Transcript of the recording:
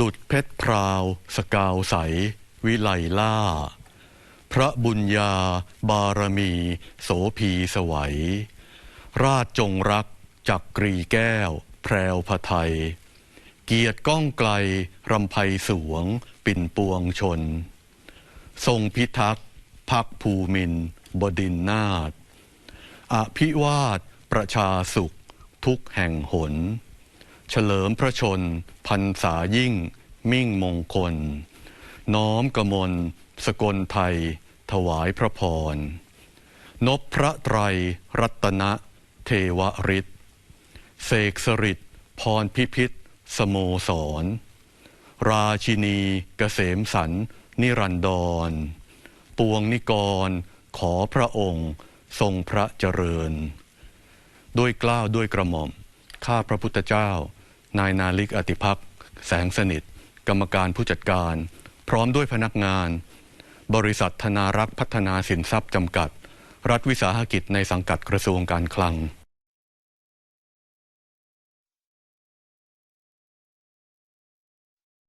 ดุดเพชรพราว สกาวใส วิไลล่า พระบุญญา บารมี โสภีสวัย ราชจงรักจักกรีแก้ว แพรวพไทย เกียรติก้องไกล รำไพสวง ปิ่นปวงชน ทรงพิทักษ์พักภูมิน บดินนาถอภิวาทประชาสุข ทุกแห่งหน เฉลิมพระชนพรรษายิ่ง มิ่งมงคล น้อมกมล สกลไทย ถวายพระพรนพพระไตรรัตนะ เทวฤทธิ์เสกสริตพรพิพิธ สโมสร ราชินีเกษมสัน นิรันดร ปวงนิกร ขอพระองค์ ทรงพระเจริญ ด้วยกล้าวด้วยกระหม่อม ข้าพระพุทธเจ้า นายนาลิกอติพักษ์แสงสนิท กรรมการผู้จัดการ พร้อมด้วยพนักงาน บริษัทธนารักษ์พัฒนาสินทรัพย์จำกัด รัฐวิสาหกิจในสังกัดกระทรวงการคลัง